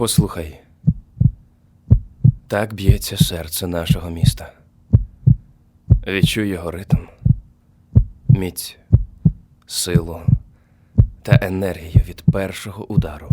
Послухай. Так б'ється серце нашого міста. Відчуй його ритм, міць, силу та енергію від першого удару.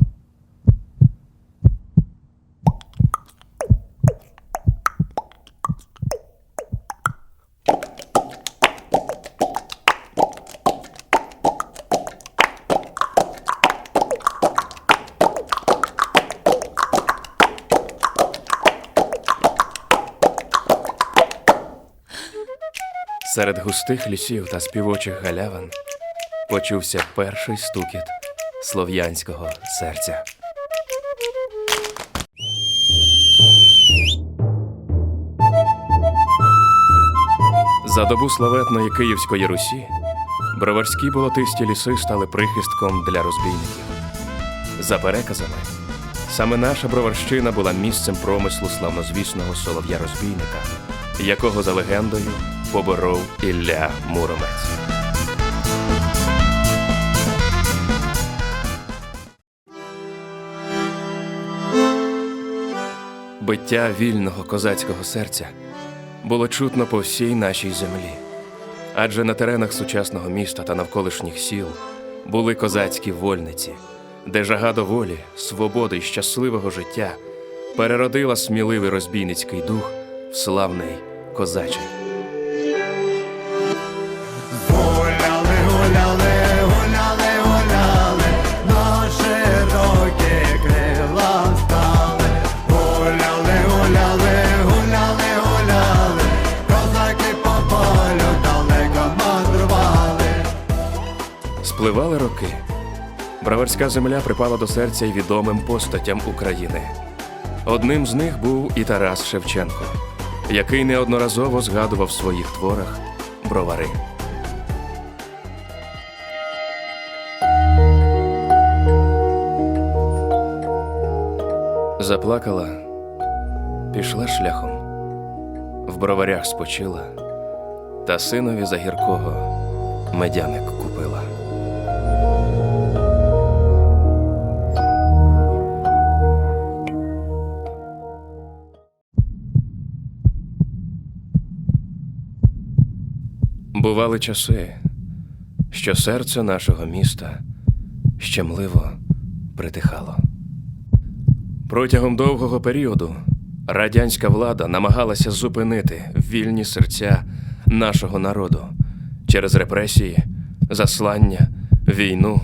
Серед густих лісів та співочих галявин почувся перший стукіт слов'янського серця. За добу славетної Київської Русі броварські болотисті ліси стали прихистком для розбійників. За переказами, саме наша броварщина була місцем промислу славнозвісного солов'я розбійника, якого за легендою поборов Ілля Муромець. Биття вільного козацького серця було чутно по всій нашій землі. Адже на теренах сучасного міста та навколишніх сіл були козацькі вольниці, де жага до волі, свободи й щасливого життя переродила сміливий розбійницький дух в славний козачий. Спливали роки. Браварська земля припала до серця й відомим постатям України. Одним з них був і Тарас Шевченко, який неодноразово згадував в своїх творах бровари. Заплакала, пішла шляхом, в броварях спочила, та синові за гіркого медяник купила. Бували часи, що серце нашого міста щемливо притихало. Протягом довгого періоду радянська влада намагалася зупинити вільні серця нашого народу через репресії, заслання, війну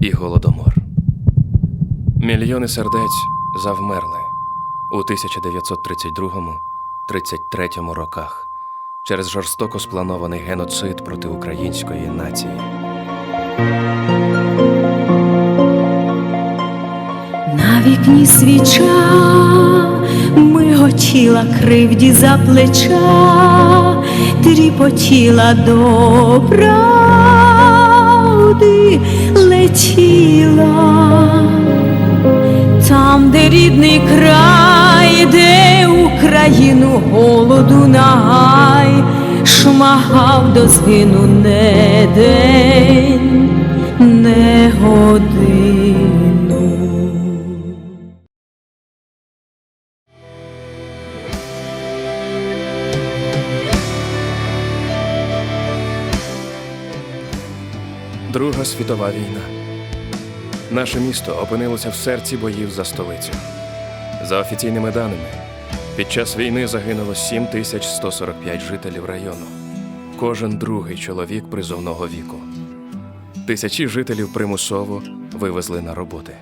і голодомор. Мільйони сердець завмерли у 1932-33 роках через жорстоко спланований геноцид проти української нації. На вікні свіча миготіла кривді за плеча, тріпотіла до правди летіла. Там, де рідний край, де Україну голоду нагай, шмагав до згину не день, не годину. Друга світова війна. Наше місто опинилося в серці боїв за столицю. За офіційними даними, під час війни загинуло 7145 жителів району. Кожен другий чоловік призовного віку. Тисячі жителів примусово вивезли на роботи.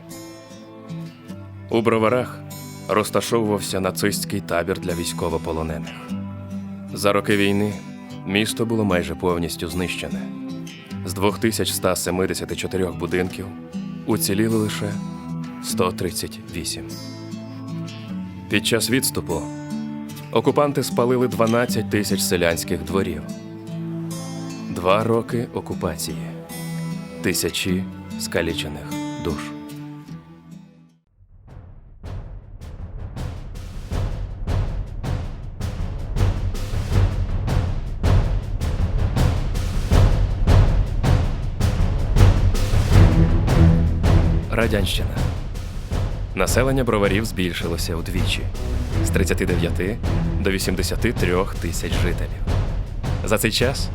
У броварах розташовувався нацистський табір для військовополонених. За роки війни місто було майже повністю знищене. З 2174 будинків уціліли лише 138. Під час відступу окупанти спалили 12 тисяч селянських дворів. Два роки окупації, тисячі скалічених душ. Радянщина. Населення броварів збільшилося удвічі з 39 до 83 тисяч жителів. За цей час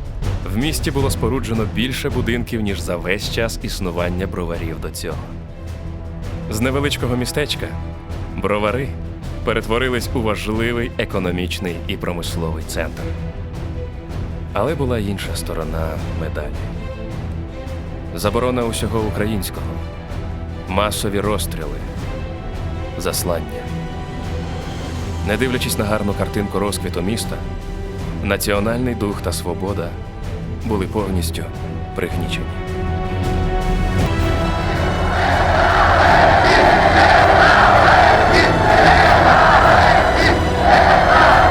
в місті було споруджено більше будинків, ніж за весь час існування броварів до цього. З невеличкого містечка бровари перетворились у важливий економічний і промисловий центр. Але була інша сторона медалі. Заборона усього українського, масові розстріли, заслання. Не дивлячись на гарну картинку розквіту міста, національний дух та свобода були повністю пригнічені.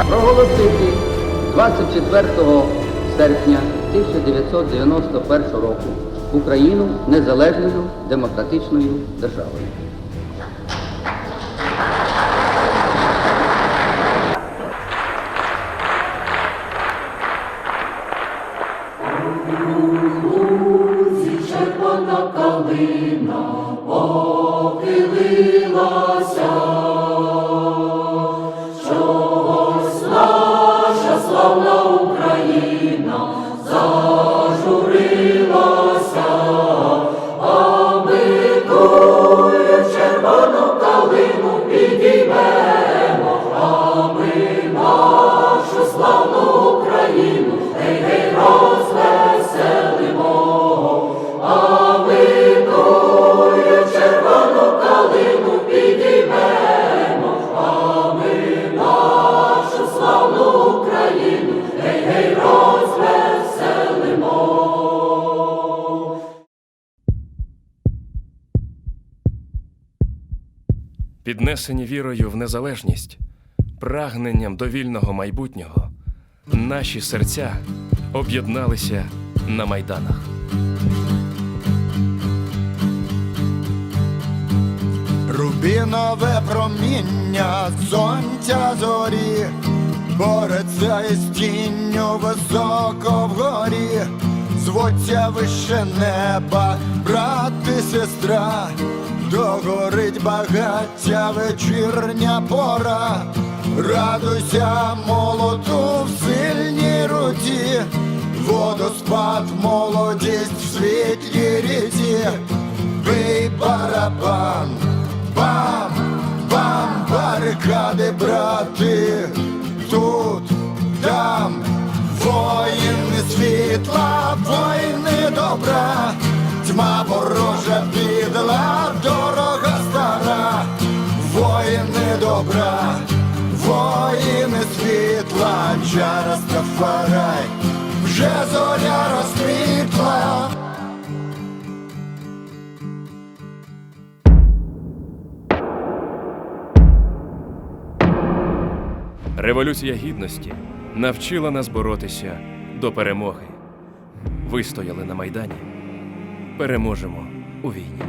проголосити 24 серпня 1991 року Україну незалежною демократичною державою. Mimosa. Піднесені вірою в незалежність, прагненням до вільного майбутнього, наші серця об'єдналися на майданах. Рубінове проміння сонця зорі, бореться із тінню високо вгорі, звуться вище неба, брат і сестра, догорить багаття вечірня пора, радуйся молоту в сильній руті, водоспад, молодість в світлій ріці. Бий барабан, добра, воїни світла, чара Стафарай, вже зоря розквітла. Революція гідності навчила нас боротися до перемоги. Вистояли на майдані. Переможемо у війні.